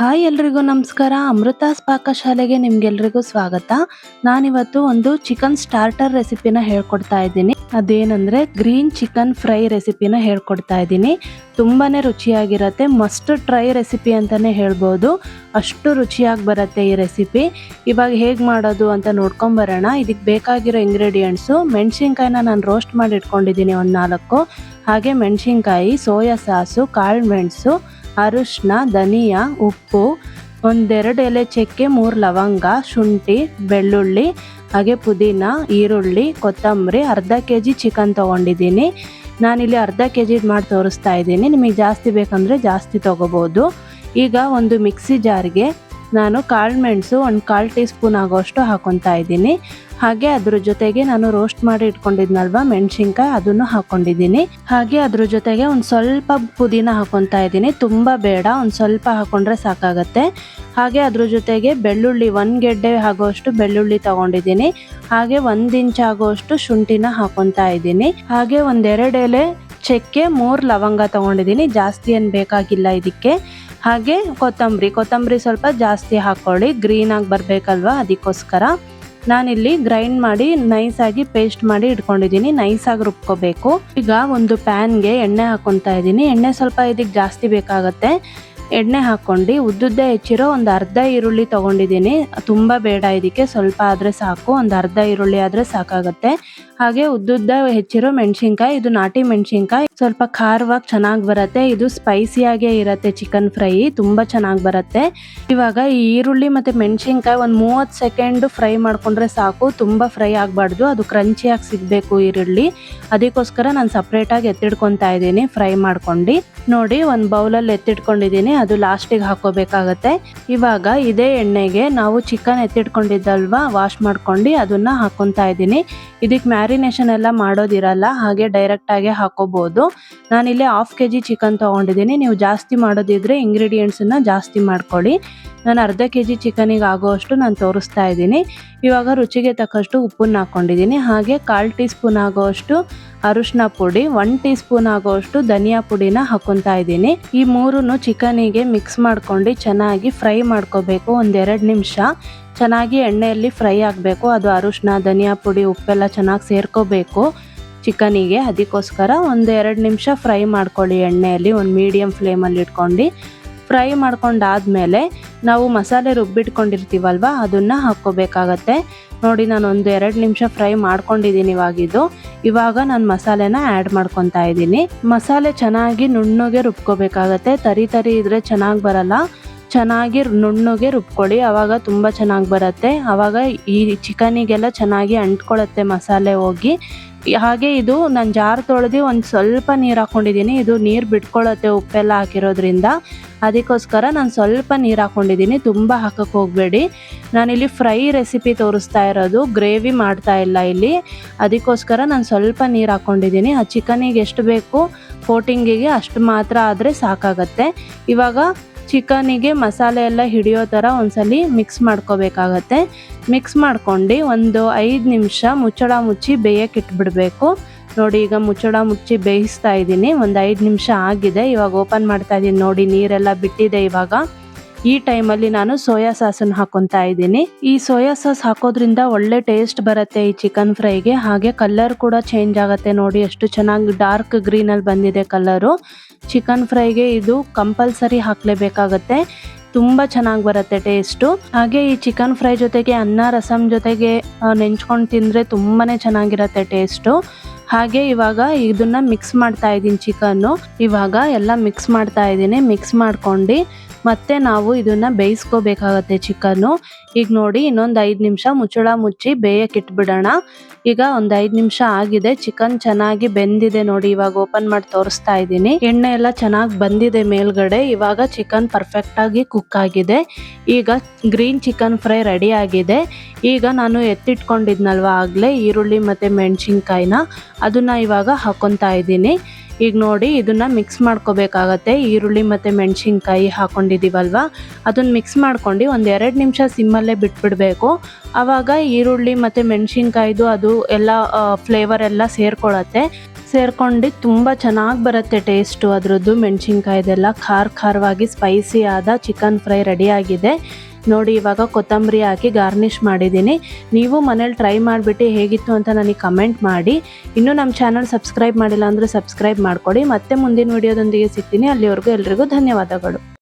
Hi ಎಲ್ರಿಗೂ ನಮಸ್ಕಾರ. ಅಮೃತಾಸ್ ಪಾಕಶಾಲೆಗೆ ನಿಮ್ಗೆಲ್ರಿಗೂ ಸ್ವಾಗತ. ನಾನಿವತ್ತು ಒಂದು ಚಿಕನ್ ಸ್ಟಾರ್ಟರ್ ರೆಸಿಪಿನ ಹೇಳ್ಕೊಡ್ತಾ ಇದ್ದೀನಿ. ಅದೇನಂದ್ರೆ ಗ್ರೀನ್ ಚಿಕನ್ ಫ್ರೈ ರೆಸಿಪಿನ ಹೇಳ್ಕೊಡ್ತಾ ಇದ್ದೀನಿ. ತುಂಬಾನೇ ರುಚಿಯಾಗಿರತ್ತೆ. ಮಸ್ಟ್ ಟ್ರೈ ರೆಸಿಪಿ ಅಂತಾನೆ ಹೇಳ್ಬೋದು. ಅಷ್ಟು ರುಚಿಯಾಗಿ ಬರುತ್ತೆ ಈ ರೆಸಿಪಿ. ಇವಾಗ ಹೇಗೆ ಮಾಡೋದು ಅಂತ ನೋಡ್ಕೊಂಬರೋಣ ಇದಕ್ಕೆ ಬೇಕಾಗಿರೋ ಇಂಗ್ರೀಡಿಯೆಂಟ್ಸು ಮೆಣಸಿನ್ಕಾಯಿನ ನಾನು ರೋಸ್ಟ್ ಮಾಡಿ ಇಟ್ಕೊಂಡಿದ್ದೀನಿ ಒಂದು ನಾಲ್ಕು. ಹಾಗೆ ಮೆಣಸಿನ್ಕಾಯಿ, ಸೋಯಾ ಸಾಸು, ಕಾಳು ಮೆಣಸು ಅರಿಶಿನ ಧನಿಯಾ, ಉಪ್ಪು, ಒಂದೆರಡು ಎಲೆ ಚಕ್ಕೆ, ಮೂರು ಲವಂಗ, ಶುಂಠಿ, ಬೆಳ್ಳುಳ್ಳಿ, ಹಾಗೆ ಪುದೀನ, ಈರುಳ್ಳಿ, ಕೊತ್ತಂಬರಿ, ಅರ್ಧ ಕೆ ಜಿ ಚಿಕನ್ ತೊಗೊಂಡಿದ್ದೀನಿ. ನಾನಿಲ್ಲಿ ಅರ್ಧ ಕೆ ಜಿ ಮಾಡಿ ತೋರಿಸ್ತಾ ಇದ್ದೀನಿ. ನಿಮಗೆ ಜಾಸ್ತಿ ಬೇಕಂದರೆ ಜಾಸ್ತಿ ತೊಗೋಬೋದು. ಈಗ ಒಂದು ಮಿಕ್ಸಿ ಜಾರ್ಗೆ ನಾನು ಕಾಳು ಮೆಣಸು ಒಂದು ಕಾಲು ಟೀ ಸ್ಪೂನ್ ಆಗೋಷ್ಟು ಹಾಕೊತಾ ಇದ್ದೀನಿ. ಹಾಗೆ ಅದ್ರ ಜೊತೆಗೆ ನಾನು ರೋಸ್ಟ್ ಮಾಡಿ ಇಟ್ಕೊಂಡಿದ್ನಲ್ವ ಮೆಣಸಿನ್ಕಾಯಿ, ಅದನ್ನು ಹಾಕೊಂಡಿದ್ದೀನಿ. ಹಾಗೆ ಅದ್ರ ಜೊತೆಗೆ ಒಂದು ಸ್ವಲ್ಪ ಪುದೀನ ಹಾಕೊತಾ ಇದ್ದೀನಿ. ತುಂಬ ಬೇಡ, ಒಂದು ಸ್ವಲ್ಪ ಹಾಕೊಂಡ್ರೆ ಸಾಕಾಗತ್ತೆ. ಹಾಗೆ ಅದ್ರ ಜೊತೆಗೆ ಬೆಳ್ಳುಳ್ಳಿ, ಒಂದು ಗೆಡ್ಡೆ ಆಗೋಷ್ಟು ಬೆಳ್ಳುಳ್ಳಿ ತಗೊಂಡಿದ್ದೀನಿ. ಹಾಗೆ ಒಂದು ಇಂಚ್ ಆಗೋಷ್ಟು ಶುಂಠಿನ ಹಾಕೊತಾ ಇದ್ದೀನಿ. ಹಾಗೆ ಒಂದೆರಡು ಎಲೆ ಚಕ್ಕೆ ಮೂರು ಲವಂಗ ತಗೊಂಡಿದ್ದೀನಿ. ಜಾಸ್ತಿ ಏನು ಬೇಕಾಗಿಲ್ಲ ಇದಕ್ಕೆ. ಹಾಗೆ ಕೊತ್ತಂಬರಿ. ಕೊತ್ತಂಬರಿ ಸ್ವಲ್ಪ ಜಾಸ್ತಿ ಹಾಕ್ಕೊಳ್ಳಿ ಗ್ರೀನಾಗಿ ಬರಬೇಕಲ್ವ ಅದಕ್ಕೋಸ್ಕರ. ನಾನಿಲ್ಲಿ ಗ್ರೈಂಡ್ ಮಾಡಿ ನೈಸಾಗಿ ಪೇಸ್ಟ್ ಮಾಡಿ ಇಟ್ಕೊಂಡಿದ್ದೀನಿ. ನೈಸಾಗಿ ರುಬ್ಕೋಬೇಕು. ಈಗ ಒಂದು ಪ್ಯಾನ್ಗೆ ಎಣ್ಣೆ ಹಾಕೊತಾ ಇದ್ದೀನಿ. ಎಣ್ಣೆ ಸ್ವಲ್ಪ ಇದಕ್ಕೆ ಜಾಸ್ತಿ ಬೇಕಾಗತ್ತೆ. ಎಣ್ಣೆ ಹಾಕ್ಕೊಂಡು ಉದ್ದುದ್ದೇ ಹೆಚ್ಚಿರೋ ಒಂದು ಅರ್ಧ ಈರುಳ್ಳಿ ತೊಗೊಂಡಿದ್ದೀನಿ. ತುಂಬ ಬೇಡ ಇದಕ್ಕೆ, ಸ್ವಲ್ಪ ಆದರೆ ಸಾಕು. ಒಂದು ಅರ್ಧ ಈರುಳ್ಳಿ ಆದರೆ ಸಾಕಾಗುತ್ತೆ. ಹಾಗೆ ಉದ್ದುದ್ದ ಹೆಚ್ಚಿರೋ ಮೆಣಸಿನ್ಕಾಯಿ, ಇದು ನಾಟಿ ಮೆಣಸಿನ್ಕಾಯಿ. ಸ್ವಲ್ಪ ಖಾರವಾಗಿ ಚೆನ್ನಾಗಿ ಬರುತ್ತೆ. ಇದು ಸ್ಪೈಸಿಯಾಗೇ ಇರುತ್ತೆ ಚಿಕನ್ ಫ್ರೈ ತುಂಬ ಚೆನ್ನಾಗಿ ಬರುತ್ತೆ. ಇವಾಗ ಈ ಈರುಳ್ಳಿ ಮತ್ತು ಮೆಣಸಿನ್ಕಾಯಿ ಒಂದು ಮೂವತ್ತು ಸೆಕೆಂಡ್ ಫ್ರೈ ಮಾಡ್ಕೊಂಡ್ರೆ ಸಾಕು. ತುಂಬ ಫ್ರೈ ಆಗಬಾರ್ದು. ಅದು ಕ್ರಂಚಿಯಾಗಿ ಸಿಗಬೇಕು ಈರುಳ್ಳಿ. ಅದಕ್ಕೋಸ್ಕರ ನಾನು ಸಪ್ರೇಟಾಗಿ ಎತ್ತಿಡ್ಕೊತಾ ಇದ್ದೀನಿ. ಫ್ರೈ ಮಾಡ್ಕೊಂಡು. ನೋಡಿ, ಒಂದು ಬೌಲಲ್ಲಿ ಎತ್ತಿಟ್ಕೊಂಡಿದ್ದೀನಿ. ಅದು ಲಾಸ್ಟಿಗೆ ಹಾಕೋಬೇಕಾಗತ್ತೆ. ಇವಾಗ ಇದೇ ಎಣ್ಣೆಗೆ ನಾವು ಚಿಕನ್ ಎತ್ತಿಟ್ಕೊಂಡಿದ್ದಲ್ವಾ ವಾಶ್ ಮಾಡ್ಕೊಂಡು ಅದನ್ನ ಹಾಕೊತಾ ಇದ್ದೀನಿ. ಇದಕ್ಕೆ ಮ್ಯಾರಿನೇಷನ್ ಎಲ್ಲ ಮಾಡೋದಿರಲ್ಲ, ಹಾಗೆ ಡೈರೆಕ್ಟಾಗೆ ಹಾಕೋಬಹುದು ನಾನಿಲ್ಲಿ ಹಾಫ್ ಕೆ ಜಿ ಚಿಕನ್ ತಗೊಂಡಿದ್ದೀನಿ. ನೀವು ಜಾಸ್ತಿ ಮಾಡೋದಿದ್ರೆ ಇಂಗ್ರೀಡಿಯೆಂಟ್ಸನ್ನ ಜಾಸ್ತಿ ಮಾಡ್ಕೊಳ್ಳಿ. ನಾನು ಅರ್ಧ ಕೆ ಜಿ ಚಿಕನಿಗೆ ಆಗೋಷ್ಟು ನಾನು ತೋರಿಸ್ತಾ ಇದ್ದೀನಿ. ಇವಾಗ ರುಚಿಗೆ ತಕ್ಕಷ್ಟು ಉಪ್ಪನ್ನ ಹಾಕ್ಕೊಂಡಿದ್ದೀನಿ ಹಾಗೆ ಕಾಲು ಟೀ ಸ್ಪೂನ್ ಆಗೋಷ್ಟು ಅರಿಶಿನ ಪುಡಿ ಒನ್ ಟೀ ಸ್ಪೂನ್ ಆಗೋಷ್ಟು ಧನಿಯಾ ಪುಡಿನ ಹಾಕೊತಾ ಇದ್ದೀನಿ. ಈ ಮೂರನ್ನು ಚಿಕನಿಗೆ ಮಿಕ್ಸ್ ಮಾಡ್ಕೊಂಡು ಚೆನ್ನಾಗಿ ಫ್ರೈ ಮಾಡ್ಕೋಬೇಕು. ಒಂದೆರಡು ನಿಮಿಷ. ಚೆನ್ನಾಗಿ ಎಣ್ಣೆಯಲ್ಲಿ ಫ್ರೈ ಆಗಬೇಕು. ಅದು ಅರಿಶಿನ, ಧನಿಯಾ ಪುಡಿ, ಉಪ್ಪೆಲ್ಲ ಚೆನ್ನಾಗಿ ಸೇರ್ಕೋಬೇಕು ಚಿಕನಿಗೆ. ಅದಕ್ಕೋಸ್ಕರ ಒಂದು ಎರಡು ನಿಮಿಷ ಫ್ರೈ ಮಾಡ್ಕೊಳ್ಳಿ ಎಣ್ಣೆಯಲ್ಲಿ. ಒಂದು ಮೀಡಿಯಮ್ ಫ್ಲೇಮಲ್ಲಿ ಇಟ್ಕೊಂಡು. ಫ್ರೈ ಮಾಡ್ಕೊಂಡಾದ್ಮೇಲೆ ನಾವು ಮಸಾಲೆ ರುಬ್ಬಿಟ್ಕೊಂಡಿರ್ತೀವಲ್ವ, ಅದನ್ನು ಹಾಕ್ಕೋಬೇಕಾಗತ್ತೆ. ನೋಡಿ, ನಾನು ಒಂದು ಎರಡು ನಿಮಿಷ ಫ್ರೈ ಮಾಡ್ಕೊಂಡಿದ್ದೀನಿ ಇವಾಗಿದ್ದು ಇವಾಗ ನಾನು ಮಸಾಲೆನ ಆ್ಯಡ್ ಮಾಡ್ಕೊತಾ ಇದ್ದೀನಿ. ಮಸಾಲೆ ಚೆನ್ನಾಗಿ ನುಣ್ಣಗೆ ರುಬ್ಕೋಬೇಕಾಗತ್ತೆ. ತರಿ ತರಿ ಇದ್ರೆ ಚೆನ್ನಾಗಿ ಬರಲ್ಲ. ಚೆನ್ನಾಗಿ ನುಣ್ಣಗೆ ರುಬ್ಕೊಳ್ಳಿ. ಆವಾಗ ತುಂಬ ಚೆನ್ನಾಗಿ ಬರುತ್ತೆ. ಆವಾಗ ಈ ಚಿಕನಿಗೆಲ್ಲ ಚೆನ್ನಾಗಿ ಅಂಟ್ಕೊಳ್ಳುತ್ತೆ ಮಸಾಲೆ ಹೋಗಿ. ಹಾಗೆ ಇದು ನಾನು ಜಾರ್ ತೊಳೆದು ಒಂದು ಸ್ವಲ್ಪ ನೀರು ಹಾಕ್ಕೊಂಡಿದ್ದೀನಿ ಇದು ನೀರು ಬಿಟ್ಕೊಳ್ಳುತ್ತೆ ಉಪ್ಪೆಲ್ಲ ಹಾಕಿರೋದ್ರಿಂದ. ಅದಕ್ಕೋಸ್ಕರ ನಾನು ಸ್ವಲ್ಪ ನೀರು ಹಾಕ್ಕೊಂಡಿದ್ದೀನಿ ತುಂಬ ಹಾಕಕ್ಕೆ ಹೋಗಬೇಡಿ. ನಾನಿಲ್ಲಿ ಫ್ರೈ ರೆಸಿಪಿ ತೋರಿಸ್ತಾ ಇರೋದು. ಗ್ರೇವಿ ಮಾಡ್ತಾ ಇಲ್ಲ ಇಲ್ಲಿ. ಅದಕ್ಕೋಸ್ಕರ ನಾನು ಸ್ವಲ್ಪ ನೀರು ಹಾಕ್ಕೊಂಡಿದ್ದೀನಿ ಆ ಚಿಕನಿಗೆ ಎಷ್ಟು ಬೇಕು ಕೋಟಿಂಗಿಗೆ ಅಷ್ಟು ಮಾತ್ರ ಆದರೆ ಸಾಕಾಗತ್ತೆ. ಇವಾಗ ಚಿಕನಿಗೆ ಮಸಾಲೆ ಎಲ್ಲ ಹಿಡಿಯೋ ಥರ ಒಂದ್ಸಲಿ ಮಿಕ್ಸ್ ಮಾಡ್ಕೋಬೇಕಾಗತ್ತೆ. ಮಿಕ್ಸ್ ಮಾಡ್ಕೊಂಡು ಒಂದು ಐದು ನಿಮಿಷ ಮುಚ್ಚಳ ಮುಚ್ಚಿ ಬೇಯಕ್ಕೆ ಇಟ್ಬಿಡಬೇಕು. ನೋಡಿ, ಈಗ ಮುಚ್ಚಳ ಮುಚ್ಚಿ ಬೇಯಿಸ್ತಾ ಇದ್ದೀನಿ. ಒಂದು ಐದು ನಿಮಿಷ ಆಗಿದೆ. ಇವಾಗ ಓಪನ್ ಮಾಡ್ತಾ ಇದ್ದೀನಿ. ನೋಡಿ, ನೀರೆಲ್ಲ ಬಿಟ್ಟಿದೆ ಇವಾಗ. ಈ ಟೈಮಲ್ಲಿ ನಾನು ಸೋಯಾ ಸಾಸನ್ನು ಹಾಕೊತಾ ಇದ್ದೀನಿ. ಈ ಸೋಯಾ ಸಾಸ್ ಹಾಕೋದ್ರಿಂದ ಒಳ್ಳೆ ಟೇಸ್ಟ್ ಬರುತ್ತೆ ಈ ಚಿಕನ್ ಫ್ರೈಗೆ. ಹಾಗೆ ಕಲರ್ ಕೂಡ ಚೇಂಜ್ ಆಗುತ್ತೆ ನೋಡಿ, ಎಷ್ಟು ಚೆನ್ನಾಗಿ ಡಾರ್ಕ್ ಗ್ರೀನಲ್ಲಿ ಬಂದಿದೆ ಕಲರು. ಚಿಕನ್ ಫ್ರೈಗೆ ಇದು ಕಂಪಲ್ಸರಿ ಹಾಕ್ಲೇಬೇಕಾಗತ್ತೆ. ತುಂಬ ಚೆನ್ನಾಗಿ ಬರುತ್ತೆ ಟೇಸ್ಟು. ಹಾಗೆ ಈ ಚಿಕನ್ ಫ್ರೈ ಜೊತೆಗೆ ಅನ್ನ ರಸಮ್ ಜೊತೆಗೆ ನೆಂಚ್ಕೊಂಡು ತಿಂದರೆ ತುಂಬಾ ಚೆನ್ನಾಗಿರುತ್ತೆ ಟೇಸ್ಟು. ಹಾಗೆ ಇವಾಗ ಇದನ್ನ ಮಿಕ್ಸ್ ಮಾಡ್ತಾ ಇದ್ದೀನಿ ಚಿಕನ್ನು. ಇವಾಗ ಎಲ್ಲ ಮಿಕ್ಸ್ ಮಾಡ್ತಾ ಇದ್ದೀನಿ. ಮಿಕ್ಸ್ ಮಾಡ್ಕೊಂಡು ಮತ್ತೆ ನಾವು ಇದನ್ನ ಬೇಯಿಸ್ಕೋಬೇಕಾಗತ್ತೆ ಚಿಕನ್ನು. ಈಗ ನೋಡಿ, ಇನ್ನೊಂದು ಐದು ನಿಮಿಷ ಮುಚ್ಚಳ ಮುಚ್ಚಿ ಬೇಯಕ್ಕೆ ಇಟ್ಬಿಡೋಣ ಈಗ ಒಂದು ಐದು ನಿಮಿಷ ಆಗಿದೆ. ಚಿಕನ್ ಚೆನ್ನಾಗಿ ಬೆಂದಿದೆ ನೋಡಿ, ಇವಾಗ ಓಪನ್ ಮಾಡಿ ತೋರಿಸ್ತಾ ಇದ್ದೀನಿ. ಎಣ್ಣೆ ಎಲ್ಲ ಚೆನ್ನಾಗಿ ಬಂದಿದೆ ಮೇಲ್ಗಡೆ. ಇವಾಗ ಚಿಕನ್ ಪರ್ಫೆಕ್ಟ್ ಆಗಿ ಕುಕ್ ಆಗಿದೆ. ಈಗ ಗ್ರೀನ್ ಚಿಕನ್ ಫ್ರೈ ರೆಡಿ ಆಗಿದೆ. ಈಗ ನಾನು ಎತ್ತಿಟ್ಕೊಂಡಿದ್ನಲ್ವ ಆಗ್ಲೇ ಈರುಳ್ಳಿ ಮತ್ತೆ ಮೆಣಸಿನ್ಕಾಯಿನ. ಅದನ್ನ ಇವಾಗ ಹಾಕೊತಾ ಇದ್ದೀನಿ. ಈಗ ನೋಡಿ ಇದನ್ನ ಮಿಕ್ಸ್ ಮಾಡ್ಕೋಬೇಕಾಗತ್ತೆ. ಈರುಳ್ಳಿ ಮತ್ತು ಮೆಣಸಿನ್ಕಾಯಿ ಹಾಕೊಂಡಿದ್ದೀವಲ್ವ ಅದನ್ನ ಮಿಕ್ಸ್ ಮಾಡ್ಕೊಂಡು ಒಂದು ಎರಡು ನಿಮಿಷ ಸಿಮ್ಮಲ್ಲೇ ಬಿಟ್ಬಿಡಬೇಕು. ಆವಾಗ ಈರುಳ್ಳಿ ಮತ್ತು ಮೆಣಸಿನ್ಕಾಯ್ದು ಅದು ಎಲ್ಲ ಫ್ಲೇವರ್ ಎಲ್ಲ ಸೇರ್ಕೊಳತ್ತೆ. ಸೇರ್ಕೊಂಡು ತುಂಬ ಚೆನ್ನಾಗಿ ಬರುತ್ತೆ ಟೇಸ್ಟು ಅದರದ್ದು ಮೆಣಸಿನ್ಕಾಯ್ದೆಲ್ಲ ಖಾರ ಖಾರವಾಗಿ ಸ್ಪೈಸಿ ಆದ ಚಿಕನ್ ಫ್ರೈ ರೆಡಿಯಾಗಿದೆ ನೋಡಿ, ಇವಾಗ ಕೊತ್ತಂಬರಿ ಹಾಕಿ ಗಾರ್ನಿಷ್ ಮಾಡಿದ್ದೀನಿ. ನೀವು ಮನೇಲಿ ಟ್ರೈ ಮಾಡಿಬಿಟ್ಟು ಹೇಗಿತ್ತು ಅಂತ ನನಗೆ ಕಮೆಂಟ್ ಮಾಡಿ. ಇನ್ನೂ ನಮ್ಮ ಚಾನಲ್ ಸಬ್ಸ್ಕ್ರೈಬ್ ಮಾಡಿಲ್ಲ ಅಂದರೆ ಸಬ್ಸ್ಕ್ರೈಬ್ ಮಾಡ್ಕೊಡಿ. ಮತ್ತೆ ಮುಂದಿನ ವಿಡಿಯೋದೊಂದಿಗೆ ಸಿಗ್ತೀನಿ. ಅಲ್ಲಿವರೆಗೂ ಎಲ್ರಿಗೂ ಧನ್ಯವಾದಗಳು.